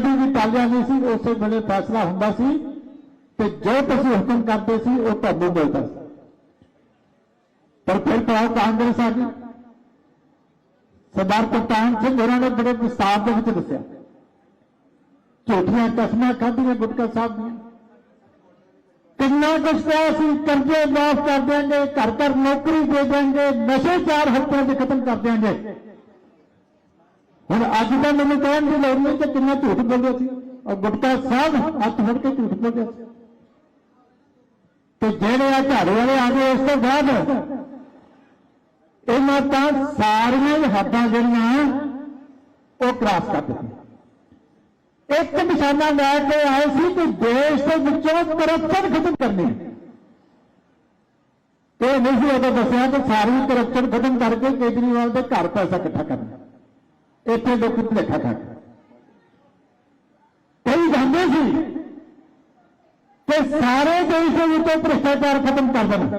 ਦੀ ਵੀ ਟਾਲਿਆ ਨਹੀਂ ਸੀ, ਉਸੇ ਵੇਲੇ ਫੈਸਲਾ ਹੁੰਦਾ ਸੀ ਤੇ ਜੋ ਤੁਸੀਂ ਹੁਕਮ ਕਰਦੇ ਸੀ, ਉਹ ਤੁਹਾਨੂੰ ਮਿਲਦਾ ਸੀ। ਪਰ ਫਿਰ ਤਾਂ ਕਾਂਗਰਸ ਆ ਗਈ। ਸਰਦਾਰ ਕਪਤਾਨ ਸਿੰਘ ਹੋਰਾਂ ਨੇ ਬੜੇ ਵਿਸਤਾਰ ਦੇ ਵਿੱਚ ਦੱਸਿਆ। ਝੂਠੀਆਂ ਕਸਮਾਂ ਖਾਧੀਆਂ ਗੁਟਕਾ ਸਾਹਿਬ ਦੀਆਂ। ਕਿੰਨਾ ਕੁਛ ਕਿਹਾ ਸੀ ਕਰਜ਼ੇ ਮਾਫ ਕਰ ਦਿਆਂਗੇ, ਘਰ ਘਰ ਨੌਕਰੀ ਦੇ ਦਿਆਂਗੇ, ਨਸ਼ੇ ਚਾਰ ਹਫ਼ਤਿਆਂ 'ਚ ਖਤਮ ਕਰ ਦਿਆਂਗੇ। ਹੁਣ ਅੱਜ ਤਾਂ ਮੈਨੂੰ ਕਹਿਣ ਦੀ ਲੋੜ ਨਹੀਂ ਕਿ ਕਿੰਨਾ ਝੂਠ ਬੋਲਿਆ ਸੀ। ਔਰ ਗੁਟਕਾ ਸਾਹਿਬ ਹੱਥ ਫੜ ਕੇ ਝੂਠ ਬੋਲਿਆ ਸੀ। ਤੇ ਜਿਹੜੇ ਆ ਝਾੜੂ ਵਾਲੇ ਆ ਗਏ ਉਸ ਤੋਂ ਬਾਅਦ ਇਹਨਾਂ ਤਾਂ ਸਾਰੀਆਂ ਹੀ ਹੱਦਾਂ ਜਿਹੜੀਆਂ ਉਹ ਕ੍ਰਾਸ ਕਰ ਦਿੱਤੀਆਂ। ਇੱਕ ਨਿਸ਼ਾਨਾ ਲੈ ਕੇ ਆਏ ਸੀ ਕਿ ਦੇਸ਼ ਦੇ ਵਿੱਚੋਂ ਕਰਪਸ਼ਨ ਖਤਮ ਕਰਨੀ ਹੈ। ਇਹ ਨਹੀਂ ਸੀ ਉਦੋਂ ਦੱਸਿਆ ਕਿ ਸਾਰੀ ਕਰਪਸ਼ਨ ਖਤਮ ਕਰਕੇ ਕੇਜਰੀਵਾਲ ਦੇ ਘਰ ਪੈਸਾ ਇਕੱਠਾ ਕਰਨਾ। ਇੱਥੇ ਲੋਕ ਭੁਲੇਖਾ ਖਾ ਗਏ ਕਈ ਜਾਂਦੇ ਸੀ ਕਿ ਸਾਰੇ ਦੇਸ਼ ਦੇ ਵਿੱਚੋਂ ਭ੍ਰਿਸ਼ਟਾਚਾਰ ਖਤਮ ਕਰ ਦੇਣਾ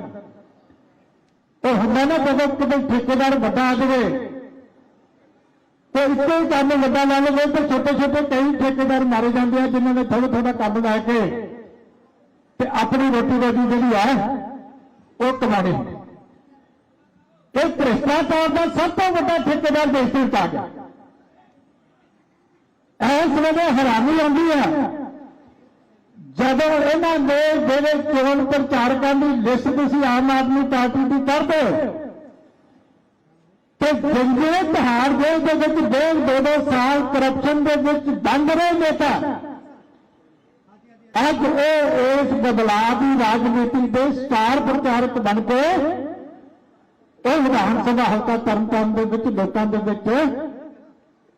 ਉਹ ਹੁੰਦਾ ਨਾ ਜਦੋਂ ਕਿਤੇ ਠੇਕੇਦਾਰ ਵੱਡਾ ਆ ਜਾਵੇ ਤੇ ਇੱਕੋ ਹੀ ਕੰਮ ਵੱਡਾ ਲਾ ਲਵੇ ਤੇ ਛੋਟੇ ਛੋਟੇ ਕਈ ਠੇਕੇਦਾਰ ਮਾਰੇ ਜਾਂਦੇ ਆ ਜਿਨ੍ਹਾਂ ਨੇ ਥੋੜਾ ਥੋੜਾ ਕੰਮ ਲੈ ਕੇ ਤੇ ਆਪਣੀ ਰੋਟੀ ਰੋਟੀ ਜਿਹੜੀ ਆ ਉਹ ਕਮਾਣੀ ਇਹ ਭ੍ਰਿਸ਼ਟਾਚਾਰ ਦਾ ਸਭ ਤੋਂ ਵੱਡਾ ਠੇਕੇਦਾਰ ਦੇਸ਼ ਦੇ ਵਿੱਚ ਆ ਗਿਆ ਇਸ ਵੇਲੇ ਹੈਰਾਨੀ ਆਉਂਦੀ ਹੈ ਜਦੋਂ ਇਹਨਾਂ ਦੇ ਜਿਹੜੇ ਚੋਣ ਪ੍ਰਚਾਰਕਾਂ ਦੀ ਲਿਸਟ ਤੁਸੀਂ ਆਮ ਆਦਮੀ ਪਾਰਟੀ ਦੀ ਕਰਦੇ ਤੇ ਜਿੰਦੇ ਤਿਹਾੜ ਜੇਲ੍ਹ ਦੇ ਵਿੱਚ ਡੇਢ ਦੋ ਦੋ ਸਾਲ ਕਰਪਸ਼ਨ ਦੇ ਵਿੱਚ ਬੰਦ ਰਹੇ ਨੇਤਾ ਅੱਜ ਉਹ ਇਸ ਬਦਲਾਅ ਦੀ ਰਾਜਨੀਤੀ ਦੇ ਸਟਾਰ ਪ੍ਰਚਾਰਕ ਬਣ ਕੇ ਉਹ ਵਿਧਾਨ ਸਭਾ ਹਲਕਾ ਤਰਨਤਾਰਨ ਦੇ ਵਿੱਚ ਲੋਕਾਂ ਦੇ ਵਿੱਚ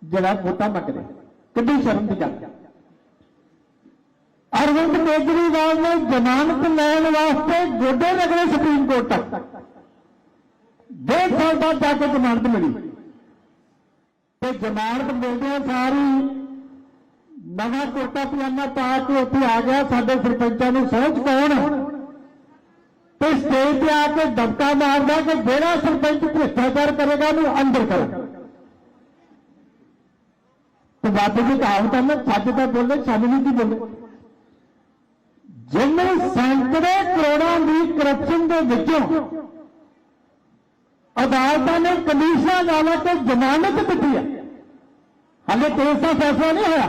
ਜਿਹੜਾ ਵੋਟਾਂ ਮੰਗ ਰਿਹਾ। ਕਿੰਨੀ ਸ਼ਰਮ ਦੀ ਗੱਲ। ਹੈ ਅਰਵਿੰਦ ਕੇਜਰੀਵਾਲ ਨੇ ਜ਼ਮਾਨਤ ਲੈਣ ਵਾਸਤੇ ਗੋਡੇ ਰਗੜੇ ਸੁਪਰੀਮ ਕੋਰਟ ਤੱਕ। ਡੇਢ ਸਾਲ ਬਾਅਦ ਜਾ ਕੇ ਜ਼ਮਾਨਤ ਮਿਲੀ। ਤੇ ਜ਼ਮਾਨਤ ਮਿਲਦਿਆਂ ਸਾਰੀ ਨਵਾਂ ਕੋਟਾ ਪਜਾਮਾ ਪਾ ਕੇ ਉੱਥੇ ਆ ਗਿਆ। ਸਾਡੇ ਸਰਪੰਚਾਂ ਨੂੰ ਸੋਚ ਕੌਣ ਤੇ ਸਟੇਜ ਤੇ ਆ ਕੇ ਦਬਕਾ ਮਾਰਦਾ ਕਿ ਜਿਹੜਾ ਸਰਪੰਚ ਭ੍ਰਿਸ਼ਟਾਚਾਰ ਕਰੇਗਾ ਉਹਨੂੰ ਅੰਦਰ ਕਰੋ। ਪੰਜਾਬੀ ਦੀ ਕਹਾਵਤ ਹੈ ਸੱਚ ਤਾਂ ਬੋਲੇ ਛੱਡ ਨਹੀਂ ਕੀ ਬੋਲੇ। ਜਿਹਨੇ ਸੈਂਕੜੇ ਕਰੋੜਾਂ ਦੀ ਕਰਪਸ਼ਨ ਦੇ ਵਿੱਚੋਂ ਅਦਾਲਤਾਂ ਨੇ ਕਮਿਸ਼ਨਾਂ ਵਾਲਾ ਤੇ ਜ਼ਮਾਨਤ ਦਿੱਤੀ ਹੈ। ਹਾਲੇ ਕੇਸ ਦਾ ਫੈਸਲਾ ਨਹੀਂ ਹੋਇਆ।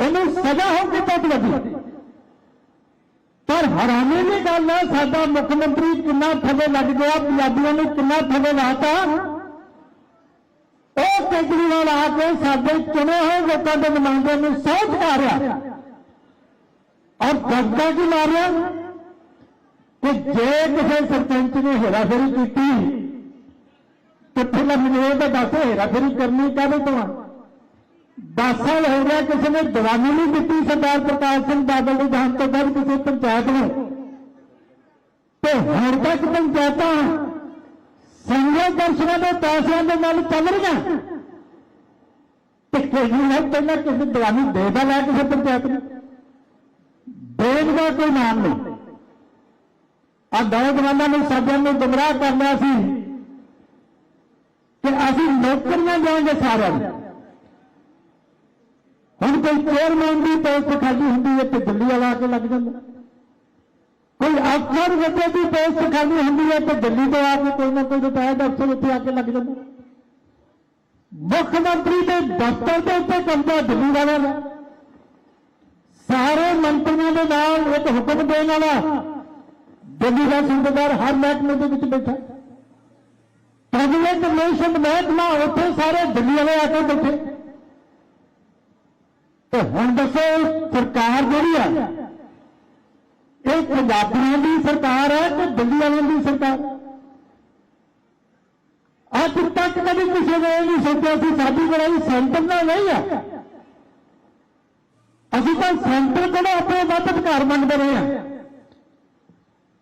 ਇਹਨੂੰ ਸਜ਼ਾ ਹੋ ਕੇ ਤੱਕ ਲੱਗੀ? ਪਰ ਹੈਰਾਨੀ ਦੀ ਗੱਲ ਹੈ, ਸਾਡਾ ਮੁੱਖ ਮੰਤਰੀ ਕਿੰਨਾ ਥੱਲੇ ਲੱਗ ਗਿਆ, ਪੰਜਾਬੀਆਂ ਨੂੰ ਕਿੰਨਾ ਥੱਲੇ ਲਾਤਾ। ਉਹ ਕੇ ਸਾਡੇ ਚੁਣੇ ਹੋਏ ਲੋਕਾਂ ਦੇ ਨੁਮਾਇੰਦਿਆਂ ਨੂੰ ਸਹੁੰ ਮਾਰਿਆ। ਔਰ ਦਸਤਾ ਕੀ ਮਾਰਿਆ ਕਿ ਜੇ ਕਿਸੇ ਸਰਪੰਚ ਨੇ ਹੇਰਾਫੇਰੀ ਕੀਤੀ, ਤੇ ਫਿਰ ਮੈਨੂੰ ਇਹ ਤਾਂ ਦੱਸ ਹੇਰਾਫੇਰੀ ਕਰਨੀ ਕਾਹਦੇ ਤੋਂ ਆ? 10 ਸਾਲ ਹੋ ਗਿਆ ਕਿਸੇ ਨੇ ਦਵਾਨੀ ਨਹੀਂ ਦਿੱਤੀ ਸਰਦਾਰ ਪ੍ਰਕਾਸ਼ ਸਿੰਘ ਬਾਦਲ ਦੀ ਜਾਣ ਤੋਂ ਬਾਅਦ ਕਿਸੇ ਪੰਚਾਇਤ ਨੂੰ। ਤੇ ਹੁਣ ਤੱਕ ਪੰਚਾਇਤਾਂ ਸੰਗਤ ਦਰਸ਼ਨਾਂ ਦੇ ਪੈਸਿਆਂ ਦੇ ਨਾਲ ਚੱਲ ਰਹੀਆਂ। ਤੇ ਕੋਈ ਨਹੀਂ ਪਹਿਲਾਂ ਕਿਸੇ ਦਵਾਨੀ ਦੇਦਾ ਲੈ ਕਿਸੇ ਪੰਚਾਇਤ ਨੂੰ ਦੇਣ ਦਾ ਕੋਈ ਨਾਮ ਨਹੀਂ। ਆ ਨੌਜਵਾਨਾਂ ਨੂੰ ਸਾਡਿਆਂ ਨੂੰ ਗੁੰਮਰਾਹ ਕਰਨਾ ਸੀ ਕਿ ਅਸੀਂ ਨੌਕਰੀਆਂ ਦੇਵਾਂਗੇ ਸਾਰਿਆਂ ਨੂੰ ਹੁਣ ਕੋਈ ਚੇਅਰਮੈਨ ਦੀ ਪੋਸਟ ਖਾਲੀ ਹੁੰਦੀ ਹੈ ਤੇ ਦਿੱਲੀ ਵਾਲਾ ਆ ਕੇ ਲੱਗ ਜਾਂਦਾ। ਕੋਈ ਅਫਸਰ ਵੱਡੇ ਦੀ ਪੋਸਟ ਖਾਲੀ ਹੁੰਦੀ ਹੈ ਤੇ ਦਿੱਲੀ ਤੋਂ ਆ ਕੇ ਕੋਈ ਨਾ ਕੋਈ ਰਿਟਾਇਰਡ ਅਫਸਰ ਉੱਥੇ ਆ ਕੇ ਲੱਗ ਜਾਂਦਾ। ਮੁੱਖ ਮੰਤਰੀ ਦੇ ਦਫ਼ਤਰ ਦੇ ਉੱਤੇ ਕਬਜ਼ਾ ਦਿੱਲੀ ਵਾਲਿਆਂ ਦਾ। ਸਾਰੇ ਮੰਤਰੀਆਂ ਦੇ ਨਾਲ ਇੱਕ ਹੁਕਮ ਦੇਣ ਵਾਲਾ ਦਿੱਲੀ ਦਾ ਸੂਬੇਦਾਰ ਹਰ ਮਹਿਕਮੇ ਦੇ ਵਿੱਚ ਬੈਠਾ। ਕੈਬਨਿਟ ਕਮਿਸ਼ਨ ਮਹਿਕਮਾ ਉੱਥੇ ਸਾਰੇ ਦਿੱਲੀ ਵਾਲੇ ਆ ਕੇ ਬੈਠੇ। ਤੇ ਹੁਣ ਦੱਸੋ, ਸਰਕਾਰ ਜਿਹੜੀ ਆ, ਇਹ ਪੰਜਾਬੀਆਂ ਦੀ ਸਰਕਾਰ ਹੈ ਕਿ ਦਿੱਲੀ ਵਾਲਿਆਂ ਦੀ ਸਰਕਾਰ? ਅੱਜ ਤੱਕ ਕਦੇ ਕਿਸੇ ਨੇ ਨਹੀਂ ਸੋਚਿਆ ਸੀ ਸਾਡੀ ਲੜਾਈ ਸੈਂਟਰ ਨਾਲ ਨਹੀਂ ਹੈ ਅਸੀਂ ਤਾਂ ਸੈਂਟਰ ਕੋਲੋਂ ਆਪਣੇ ਵੱਧ ਅਧਿਕਾਰ ਮੰਗਦੇ ਰਹੇ ਹਾਂ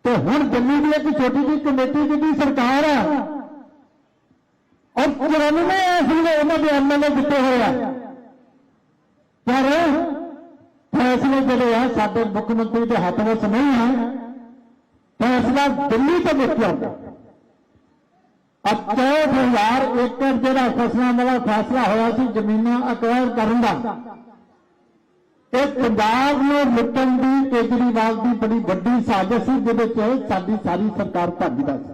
ਤੇ ਹੁਣ ਦਿੱਲੀ ਦੀ ਇੱਕ ਛੋਟੀ ਜਿਹੀ ਕਮੇਟੀ ਜਿਹੜੀ ਸਰਕਾਰ ਹੈ ਔਰ 94 ਇਸ ਨੇ ਉਹਨਾਂ ਦੇ ਐਮਐਲਏ ਦਿੱਤੇ ਹੋਏ ਆ। ਪਰ ਫੈਸਲੇ ਜਿਹੜੇ ਆ, ਸਾਡੇ ਮੁੱਖ ਮੰਤਰੀ ਦੇ ਹੱਥ ਵਿੱਚ ਨਹੀਂ ਹੈ ਫੈਸਲਾ ਦਿੱਲੀ ਤੋਂ ਨਿਕਲਿਆ 68000 ਏਕੜ ਜਿਹੜਾ ਫਸਲਾਂ ਵਾਲਾ ਫੈਸਲਾ ਹੋਇਆ ਸੀ ਜ਼ਮੀਨਾਂ ਅਕਵਾਇਰ ਕਰਨ ਦਾ ਇਹ ਪੰਜਾਬ ਨੂੰ ਲੁੱਟਣ ਦੀ ਕੇਜਰੀਵਾਲ ਦੀ ਬੜੀ ਵੱਡੀ ਸਾਜ਼ਿਸ਼ ਸੀ, ਜਿਹਦੇ ਚ ਸਾਡੀ ਸਾਰੀ ਸਰਕਾਰ ਭਾਗੀਦਾਰ ਸੀ।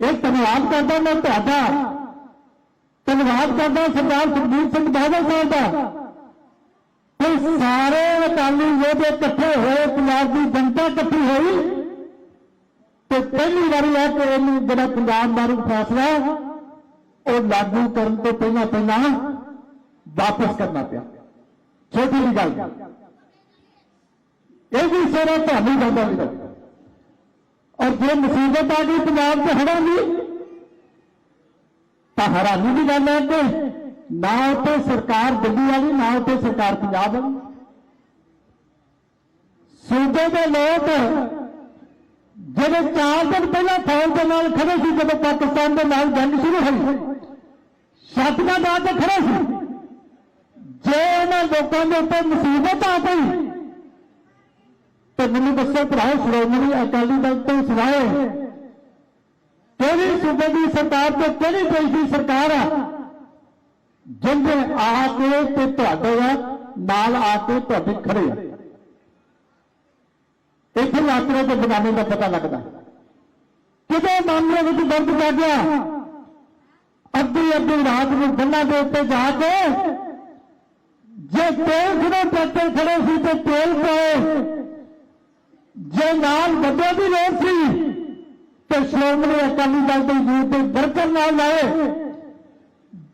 ਇਹ ਧੰਨਵਾਦ ਕਰਦਾ ਮੈਂ ਤੁਹਾਡਾ। ਧੰਨਵਾਦ ਕਰਦਾ ਸਰਦਾਰ ਸੁਖਬੀਰ ਸਿੰਘ ਬਾਦਲ ਸਾਹਿਬ ਦਾ। ਇਹ ਸਾਰੇ ਅਕਾਲੀ ਯੋਧੇ ਇਕੱਠੇ ਹੋਏ, ਪੰਜਾਬ ਦੀ ਜਨਤਾ ਇਕੱਠੀ ਹੋਈ। ਤੇ ਪਹਿਲੀ ਵਾਰੀ ਹੈ ਕਿ ਇਹਨੂੰ ਜਿਹੜਾ ਪੰਜਾਬ ਬਾਰੇ ਫੈਸਲਾ ਉਹ ਲਾਗੂ ਕਰਨ ਤੋਂ ਪਹਿਲਾਂ ਪਹਿਲਾਂ ਵਾਪਸ ਕਰਨਾ ਪਿਆ। ਛੋਟੀ ਜਿਹੀ ਗੱਲ। ਇਹ ਵੀ ਸਾਰਾ ਤੁਹਾਨੂੰ ਜਾਂਦਾ ਵੀਰੋ ਔਰ ਜੇ ਮੁਸੀਬਤ ਆ ਗਈ ਪੰਜਾਬ 'ਚ ਹੜਾਂਗੀ ਤਾਂ ਹੈਰਾਨੀ ਦੀ ਗੱਲ ਹੈ ਕਿ ਨਾ ਉੱਥੇ ਸਰਕਾਰ ਦਿੱਲੀ ਵਾਲੀ ਨਾ ਉੱਥੇ ਸਰਕਾਰ ਪੰਜਾਬ ਵਾਲੀ ਸੂਬੇ ਦੇ ਲੋਕ ਜਦੋਂ ਚਾਰ ਦਿਨ ਪਹਿਲਾਂ ਫੌਜ ਦੇ ਨਾਲ ਖੜੇ ਸੀ, ਜਦੋਂ ਪਾਕਿਸਤਾਨ ਦੇ ਨਾਲ ਜੰਗ ਸ਼ੁਰੂ ਹੋਈ ਛੱਤਾਂ ਦਾ ਕੇ ਖੜੇ ਸੀ, ਜੇ ਉਹਨਾਂ ਲੋਕਾਂ ਦੇ ਉੱਤੇ ਮੁਸੀਬਤ ਆ ਗਈ, ਤੇ ਮੈਨੂੰ ਦੱਸੋ ਭਰਾਓ, ਸ਼੍ਰੋਮਣੀ ਅਕਾਲੀ ਦਲ ਤੋਂ ਸਿਵਾਏ ਕਿਹੜੀ ਸੂਬੇ ਦੀ ਸਰਕਾਰ ਤੇ ਕਿਹੜੀ ਦੇਸ਼ ਦੀ ਸਰਕਾਰ ਆ, ਜਿੰਦੇ ਆ ਕੇ ਤੇ ਤੁਹਾਡੇ ਨਾਲ ਆ ਕੇ ਤੁਹਾਡੇ ਖੜੇ ਆ। ਇੱਥੇ ਯਾਤਰਾ ਦੇ ਬਗਾਨੇ ਦਾ ਪਤਾ ਲੱਗਦਾ। ਕਿਤੇ ਮਾਮਲੇ ਵਿੱਚ ਦਰਦ ਪੈ ਗਿਆ, ਅੱਧੀ ਅੱਧੀ ਰਾਤ ਨੂੰ ਬੰਨਾਂ ਦੇ ਉੱਤੇ ਜਾ ਕੇ ਜੇ ਤੇਲ ਖੜੇ ਟਰੈਕਟਰ ਖੜੇ ਸੀ ਤੇ ਤੇਲ ਪਏ। ਜੇ ਨਾਲ ਵੱਡੇ ਦੀ ਲੋੜ ਸੀ, ਤੇ ਸ਼੍ਰੋਮਣੀ ਅਕਾਲੀ ਦਲ ਦੇ ਯੂਥ ਦੇ ਵਰਕਰ ਨਾਲ ਲਾਏ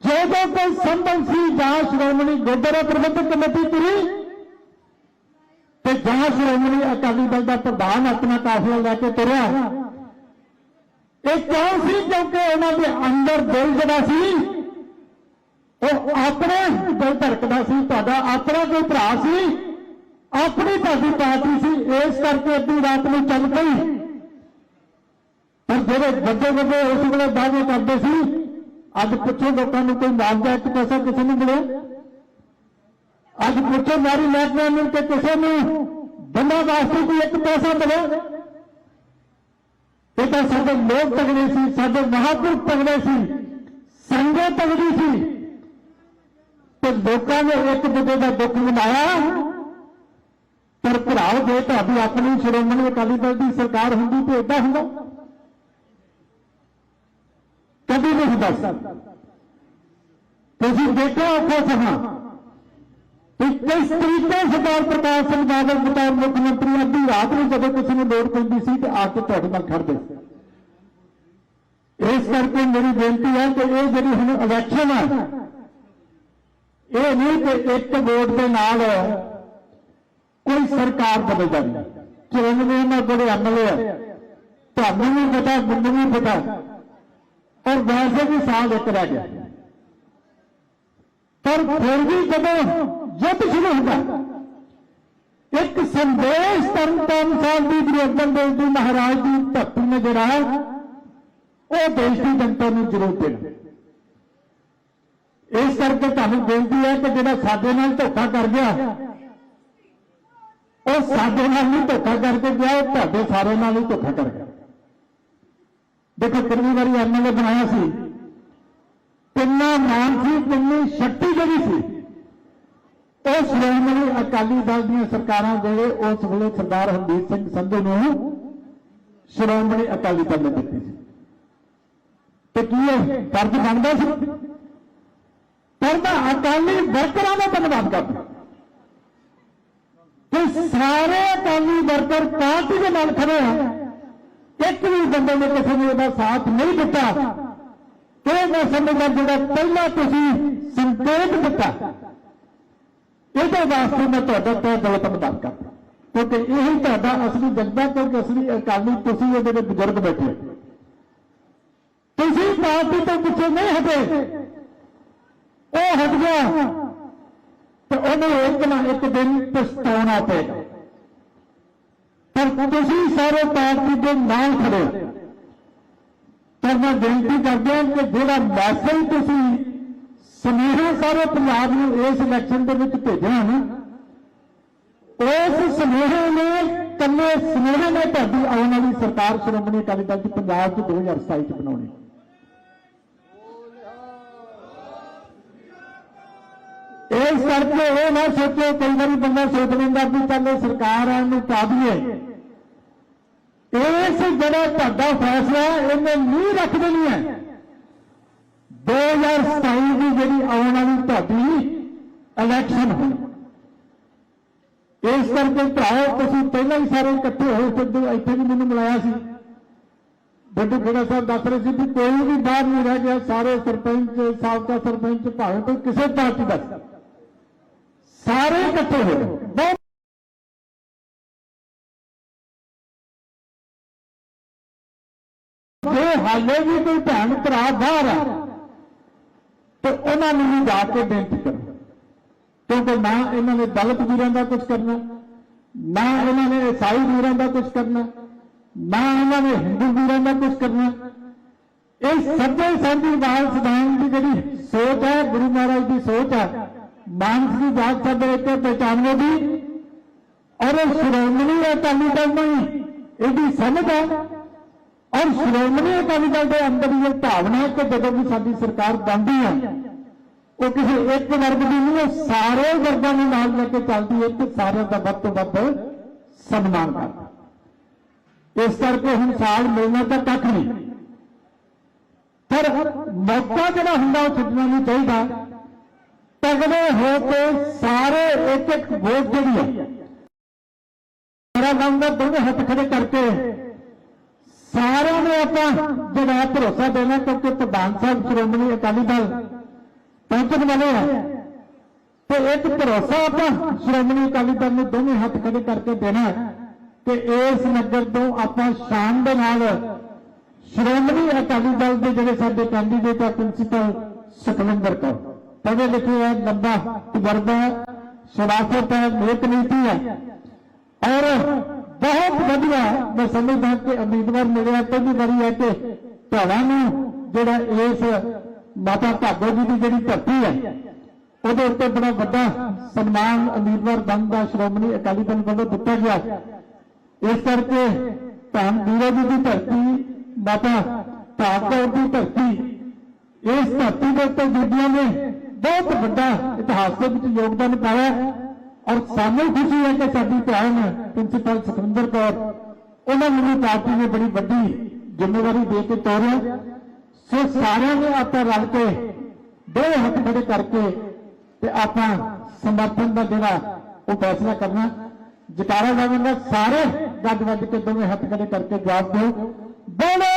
ਜਦੋਂ ਕੋਈ ਸੰਭਵ ਸੀ ਜਾਂ ਸ਼੍ਰੋਮਣੀ ਗੁਰਦੁਆਰਾ ਪ੍ਰਬੰਧਕ ਕਮੇਟੀ ਤੁਰੀ ਤੇ ਜਾਂ ਸ਼੍ਰੋਮਣੀ ਅਕਾਲੀ ਦਲ ਦਾ ਪ੍ਰਧਾਨ ਆਪਣਾ ਕਾਫਲਾ ਲੈ ਕੇ ਤੁਰਿਆ। ਇਹ ਕਿਉਂ ਸੀ? ਕਿਉਂਕਿ ਉਹਨਾਂ ਦੇ ਅੰਦਰ ਦਿਲ ਜਿਹੜਾ ਸੀ, ਉਹ ਆਪਣੇ ਦਿਲ ਧੜਕਦਾ ਸੀ, ਤੁਹਾਡਾ ਆਪਣਾ ਕੋਈ ਭਰਾ ਸੀ, ਆਪਣੀ ਤੁਹਾਡੀ ਪਾਰਟੀ ਸੀ, ਇਸ ਕਰਕੇ ਅੱਧੀ ਰਾਤ ਨੂੰ ਚੱਲ ਪਈ। ਪਰ ਜਿਹੜੇ ਵੱਡੇ ਵੱਡੇ ਉਸ ਵੇਲੇ ਦਾਅਵੇ ਕਰਦੇ ਸੀ, ਅੱਜ ਪੁੱਛੋ ਲੋਕਾਂ ਨੂੰ ਕੋਈ ਮੁਆਵਜ਼ਾ ਇੱਕ ਪੈਸਾ ਕਿਸੇ ਨੂੰ ਮਿਲਿਆ? ਅੱਜ ਪੁੱਛੋ ਮਾਰੀ ਮਹਿਕਮੇ ਨੂੰ ਕਿ ਕਿਸੇ ਨੂੰ ਬੰਦਾ ਵਾਸਤੇ ਕੋਈ ਇੱਕ ਪੈਸਾ ਮਿਲਿਆ ਇਹ ਤਾਂ ਸਾਡੇ ਲੋਕ ਤਗੜੇ ਸੀ, ਸਾਡੇ ਮਹਾਂਪੁਰਖ ਤਗੜੇ ਸੀ, ਸੰਗਤ ਤਗੜੀ ਸੀ। ਤੇ ਲੋਕਾਂ ਨੇ ਇੱਕ ਦੂਜੇ ਦਾ ਦੁੱਖ ਮਨਾਇਆ। ਪਰ ਭਰਾਓ, ਜੇ ਤੁਹਾਡੀ ਆਪਣੀ ਸ਼੍ਰੋਮਣੀ ਅਕਾਲੀ ਦਲ ਦੀ ਸਰਕਾਰ ਹੁੰਦੀ ਤੇ ਇਦਾਂ ਹੁੰਦਾ। ਕਦੀ ਨਹੀਂ ਹੁੰਦਾ। ਤੁਸੀਂ ਦੇਖੋ ਔਖਾ ਸਮਾਂ। ਕਿ ਕਿਸ ਤਰੀਕੇ ਸਰਦਾਰ ਪ੍ਰਕਾਸ਼ ਸਿੰਘ ਬਾਦਲ ਬਤੌਰ ਮੁੱਖ ਮੰਤਰੀ ਅੱਧੀ ਰਾਤ ਨੂੰ ਜਦੋਂ ਕਿਸੇ ਨੂੰ ਲੋੜ ਪੈਂਦੀ ਸੀ ਤੇ ਆ ਕੇ ਤੁਹਾਡੇ ਨਾਲ ਖੜਦੇ ਸੀ। ਇਸ ਕਰਕੇ ਮੇਰੀ ਬੇਨਤੀ ਹੈ ਕਿ ਇਹ ਜਿਹੜੀ ਹੁਣ ਇਲੈਕਸ਼ਨ ਹੈ ਇਹ ਨਹੀਂ ਕਿ ਇੱਕ ਵੋਟ ਦੇ ਨਾਲ ਕੋਈ ਸਰਕਾਰ ਬਦਲ ਜਾਂਦੀ ਚੋਣਵੇਂ ਨਾਲ ਬੜੇ ਅਮਲੇ ਆ। ਤੁਹਾਨੂੰ ਵੀ ਪਤਾ, ਮੈਨੂੰ ਵੀ ਪਤਾ। ਔਰ ਵੈਸੇ ਵੀ ਸਾਲ ਇੱਕ ਰਹਿ ਗਿਆ। ਪਰ ਫਿਰ ਵੀ ਜਦੋਂ ਯੁੱਧ ਸ਼ੁਰੂ ਹੁੰਦਾ। ਇੱਕ ਸੰਦੇਸ਼ ਤਰਨਤਾਰਨ ਸਾਹਿਬ ਦੀ, ਗੁਰੂ ਅਰਜਨ ਦੇਵ ਜੀ ਮਹਾਰਾਜ ਦੀ ਧਰਤੀ ਨੇ ਜਿਹੜਾ ਉਹ ਦੇਸ਼ ਦੀ ਜਨਤਾ ਨੂੰ ਜ਼ਰੂਰ ਦੇਣਾ। ਇਸ ਕਰਕੇ ਤੁਹਾਨੂੰ ਬੇਨਤੀ ਹੈ ਕਿ ਜਿਹੜਾ ਸਾਡੇ ਨਾਲ ਧੋਖਾ ਕਰ ਗਿਆ, ਉਹ ਸਾਡੇ ਨਾਲ ਨਹੀਂ ਧੋਖਾ ਕਰਕੇ ਗਿਆ, ਉਹ ਤੁਹਾਡੇ ਸਾਰੇ ਨਾਲ ਹੀ ਧੋਖਾ ਕਰ ਗਿਆ। ਦੇਖੋ, ਕਿੰਨੀ ਵਾਰੀ ਐਮਐਲਏ ਬਣਾਇਆ ਸੀ। ਕਿੰਨਾ ਨਾਮ ਸੀ, ਕਿੰਨੀ ਸ਼ਕਤੀ ਜਿਹੜੀ ਸੀ। ਉਹ ਸ਼੍ਰੋਮਣੀ ਅਕਾਲੀ ਦਲ ਦੀਆਂ ਸਰਕਾਰਾਂ ਜਿਹੜੇ ਉਸ ਵੇਲੇ ਸਰਦਾਰ ਹਰਦੀਪ ਸਿੰਘ ਸੰਧੂ ਨੂੰ ਸ਼੍ਰੋਮਣੀ ਅਕਾਲੀ ਦਲ ਨੇ ਦਿੱਤੀ ਸੀ। ਤੇ ਕੀ ਇਹ ਫਰਜ਼ ਬਣਦਾ ਸੀ? ਪਰ ਅਕਾਲੀ ਵਰਕਰਾਂ ਦਾ ਧੰਨਵਾਦ ਕਰਦਾ। ਕਿ ਸਾਰੇ ਅਕਾਲੀ ਵਰਕਰ ਪਾਰਟੀ ਦੇ ਨਾਲ ਖੜੇ ਆ। ਇੱਕ ਵੀ ਬੰਦੇ ਨੇ ਕਿਸੇ ਨੇ ਉਹਦਾ ਸਾਥ ਨਹੀਂ ਦਿੱਤਾ। ਇਹ ਮੈਂ ਸਮਝਦਾ ਜਿਹੜਾ ਪਹਿਲਾਂ ਤੁਸੀਂ ਸੰਕੇਤ ਦਿੱਤਾ। ਇਹਦੇ ਵਾਸਤੇ ਮੈਂ ਤੁਹਾਡਾ ਤਹਿ ਦਿਲੋਂ ਧੰਨਵਾਦ ਕਰਦਾ ਕਿਉਂਕਿ ਇਹੀ ਤੁਹਾਡਾ ਅਸਲੀ ਜਜ਼ਬਾ, ਕਿਉਂਕਿ ਅਸਲੀ ਅਕਾਲੀ ਤੁਸੀਂ ਇਹਦੇ ਵਿੱਚ ਬਜ਼ੁਰਗ ਬੈਠੇ ਹੋ। ਤੁਸੀਂ ਪਾਰਟੀ ਤੋਂ ਪਿੱਛੇ ਨਹੀਂ ਹਟੇ ਉਹ ਹਟ ਗਿਆ ਤੇ ਉਹਨੂੰ ਇੱਕ ਨਾ ਇੱਕ ਦਿਨ ਪਛਤਾਉਣਾ ਪਏਗਾ ਪਰ ਤੁਸੀਂ ਸਾਰੇ ਪਾਰਟੀ ਦੇ ਨਾਲ ਖੜੇ ਹੋ। ਪਰ ਮੈਂ ਬੇਨਤੀ ਕਰਦਾ ਕਿ ਜਿਹੜਾ ਮੈਸੇਜ ਤੁਸੀਂ ਸੁਨੇਹਾ ਸਾਰੇ ਪੰਜਾਬ ਨੂੰ ਇਸ ਇਲੈਕਸ਼ਨ ਦੇ ਵਿੱਚ ਭੇਜਿਆ ਨਾ ਉਸ ਸੁਨੇਹੇ ਨੇ ਕੱਲੇ ਸੁਨੇਹੇ ਨੇ ਤੁਹਾਡੀ ਆਉਣ ਵਾਲੀ ਸਰਕਾਰ ਸ਼੍ਰੋਮਣੀ ਅਕਾਲੀ ਦਲ ਦੀ ਪੰਜਾਬ 'ਚ 2027 'ਚ ਬਣਾਉਣੀ। ਇਸ ਕਰਕੇ ਇਹ ਨਾ ਸੋਚੋ, ਕਈ ਵਾਰੀ ਬੰਦਾ ਸੋਚ ਲੈਂਦਾ ਵੀ ਚੱਲ ਇਹ ਸਰਕਾਰ ਆ ਨੂੰ ਪਾ ਦਈਏ ਇਸ ਜਿਹੜਾ ਤੁਹਾਡਾ ਫੈਸਲਾ ਇਹਨੇ ਨਹੀਂ ਰੱਖ ਦੇਣੀ ਹੈ। 2027 ਦੀ ਜਿਹੜੀ ਆਉਣ ਵਾਲੀ ਤੁਹਾਡੀ ਇਲੈਕਸ਼ਨ ਹੋਣੀ ਇਸ ਕਰਕੇ ਭਰਾਓ ਤੁਸੀਂ ਪਹਿਲਾਂ ਹੀ ਸਾਰੇ ਇਕੱਠੇ ਹੋਏ ਸਿੱਧੂ ਇੱਥੇ ਵੀ ਮੈਨੂੰ ਮਿਲਾਇਆ ਸੀ। ਬੱਡੂ ਖੇੜਾ ਸਾਹਿਬ ਦੱਸ ਰਹੇ ਸੀ ਵੀ ਕੋਈ ਵੀ ਬਾਹਰ ਨਹੀਂ ਰਹਿ ਗਿਆ, ਸਾਰੇ ਸਰਪੰਚ, ਸਾਬਕਾ ਸਰਪੰਚ, ਭਾਵੇਂ ਕੋਈ ਕਿਸੇ ਪਾਰਟੀ ਦਾ ਸਾਰੇ ਇਕੱਠੇ ਹੋਏ। ਬਹੁਤ ਜੇ ਹਾਲੇ ਵੀ ਕੋਈ ਭੈਣ ਭਰਾ ਬਾਹਰ ਆ ਤੇ ਉਹਨਾਂ ਨੂੰ ਵੀ ਜਾ ਕੇ ਬੇਨਤੀ ਕਰੋ। ਕਿਉਂਕਿ ਨਾ ਇਹਨਾਂ ਨੇ ਦਲਿਤ ਵੀਰਾਂ ਦਾ ਕੁਝ ਕਰਨਾ, ਨਾ ਇਹਨਾਂ ਨੇ ਈਸਾਈ ਵੀਰਾਂ ਦਾ ਕੁਝ ਕਰਨਾ, ਨਾ ਇਹਨਾਂ ਨੇ ਹਿੰਦੂ ਵੀਰਾਂ ਦਾ ਕੁਝ ਕਰਨਾ। ਇਹ ਸੱਜੇ ਸੰਜੀ ਬਾਲ ਸਿਧਾਂਤ ਦੀ ਜਿਹੜੀ ਸੋਚ ਹੈ, ਗੁਰੂ ਮਹਾਰਾਜ ਦੀ ਸੋਚ ਹੈ, ਮਾਨਸ ਦੀ ਜਾਤ ਸਭ ਇੱਕ ਪਹਿਚਾਨੋ ਦੀ ਔਰ ਇਹ ਸ਼੍ਰੋਮਣੀ ਅਕਾਲੀ ਦਲ ਨੂੰ ਇਹਦੀ ਸਮਝ ਹੈ। ਔਰ ਸ਼੍ਰੋਮਣੀ ਅਕਾਲੀ ਦਲ ਦੇ ਅੰਦਰ ਇਹ ਭਾਵਨਾ ਹੈ ਕਿ ਜਦੋਂ ਵੀ ਸਾਡੀ ਸਰਕਾਰ ਬਣਦੀ ਹੈ, ਉਹ ਕਿਸੇ ਇੱਕ ਵਰਗ ਦੀ ਨਹੀਂ, ਉਹ ਸਾਰੇ ਵਰਗਾਂ ਨੂੰ ਨਾਲ ਲੈ ਕੇ ਚੱਲਦੀ ਹੈ ਤੇ ਸਾਰਿਆਂ ਦਾ ਵੱਧ ਤੋਂ ਵੱਧ ਸਨਮਾਨ ਕਰਦੀ ਇਸ ਕਰਕੇ ਹੁਣ ਸਾਲ ਮਿਲਣਾ ਤਾਂ ਕੱਖ ਨਹੀਂ। ਪਰ ਮੌਕਾ ਜਿਹੜਾ ਹੁੰਦਾ ਉਹ ਛੱਡਣਾ ਨਹੀਂ ਚਾਹੀਦਾ। ਤਗੜੇ ਹੋ ਕੇ ਸਾਰੇ ਇੱਕ ਇੱਕ ਵੋਟ ਜਿਹੜੀ ਹੈ ਮੇਰਾ ਨਾਮ ਦਾ ਦੋਵੇਂ ਹੱਥ ਖੜੇ ਕਰਕੇ ਸਾਰਿਆਂ ਨੂੰ ਆਪਾਂ ਜਿਹੜਾ ਭਰੋਸਾ ਦੇਣਾ ਕਿਉਂਕਿ ਪ੍ਰਧਾਨ ਸਾਹਿਬ, ਸ਼੍ਰੋਮਣੀ ਅਕਾਲੀ ਦਲ ਪਹੁੰਚਣ ਵਾਲੇ ਆ, ਤੇ ਇੱਕ ਭਰੋਸਾ ਆਪਾਂ ਸ਼੍ਰੋਮਣੀ ਅਕਾਲੀ ਦਲ ਨੂੰ ਦੋਵੇਂ ਹੱਥ ਖੜੇ ਕਰਕੇ ਦੇਣਾ ਕਿ ਇਸ ਨਗਰ ਤੋਂ ਆਪਾਂ ਸ਼ਾਨ ਦੇ ਨਾਲ ਸ਼੍ਰੋਮਣੀ ਅਕਾਲੀ ਦਲ ਦੇ ਜਿਹੜੇ ਸਾਡੇ ਕੈਂਡੀਡੇਟ ਆ ਪ੍ਰਿੰਸੀਪਲ ਸੁਖਵਿੰਦਰ ਕੌਰ। ਪੜ੍ਹੇ ਲਿਖੇ ਹੈ ਲੰਬਾ ਤਜਰਬਾ ਹੈ ਸ਼ਰਾਫਤ ਹੈ ਨੇਕ ਨੀਤੀ ਹੈ ਔਰ ਬਹੁਤ ਵਧੀਆ। ਮੈਂ ਸਮਝਦਾ ਕਿ ਉਮੀਦਵਾਰ ਮਿਲਿਆ ਪਹਿਲੀ ਵਾਰੀ ਹੈ ਕਿ ਤੁਹਾਨੂੰ ਜਿਹੜਾ ਇਸ ਮਾਤਾ ਭਾਗੋ ਜੀ ਦੀ ਜਿਹੜੀ ਧਰਤੀ ਹੈ, ਉਹਦੇ ਉੱਤੇ ਬੜਾ ਵੱਡਾ ਸਨਮਾਨ ਉਮੀਦਵਾਰ ਬੰਦ ਦਾ ਸ਼੍ਰੋਮਣੀ ਅਕਾਲੀ ਦਲ ਵੱਲੋਂ ਦਿੱਤਾ ਗਿਆ। ਇਸ ਕਰਕੇ ਧੰਨ ਵੀਰੋ ਜੀ ਦੀ ਧਰਤੀ, ਮਾਤਾ ਭਾਗੋ ਦੀ ਧਰਤੀ, ਇਸ ਧਰਤੀ ਦੇ ਉੱਤੇ ਬੀਬੀਆਂ ਨੇ ਬਹੁਤ ਵੱਡਾ ਇਤਿਹਾਸ ਦੇ ਵਿੱਚ ਯੋਗਦਾਨ ਪਾਇਆ। ਔਰ ਸਾਨੂੰ ਖੁਸ਼ੀ ਹੈ ਕਿ ਸਾਡੀ ਭੈਣ ਪ੍ਰਿੰਸੀਪਲ ਸੁਖਵਿੰਦਰ ਕੌਰ, ਉਹਨਾਂ ਨੂੰ ਵੀ ਪਾਰਟੀ ਨੇ ਬੜੀ ਵੱਡੀ ਜ਼ਿੰਮੇਵਾਰੀ ਦੇ ਕੇ ਤੋਰਿਆ। ਸੋ ਸਾਰਿਆਂ ਨੇ ਆਪਾਂ ਰਲ ਕੇ ਦੋ ਹੱਥ ਖੜੇ ਕਰਕੇ ਤੇ ਆਪਾਂ ਸਮਰਥਨ ਦਾ ਜਿਹੜਾ ਉਹ ਫੈਸਲਾ ਕਰਨਾ। ਜਟਾਰਾ ਜਾਵਾਂਗਾ ਸਾਰੇ ਗੱਜ ਵੱਜ ਕੇ ਦੋਵੇਂ ਹੱਥ ਖੜੇ ਕਰਕੇ ਜਵਾਬ ਦਿਓ। ਬੋਲੇ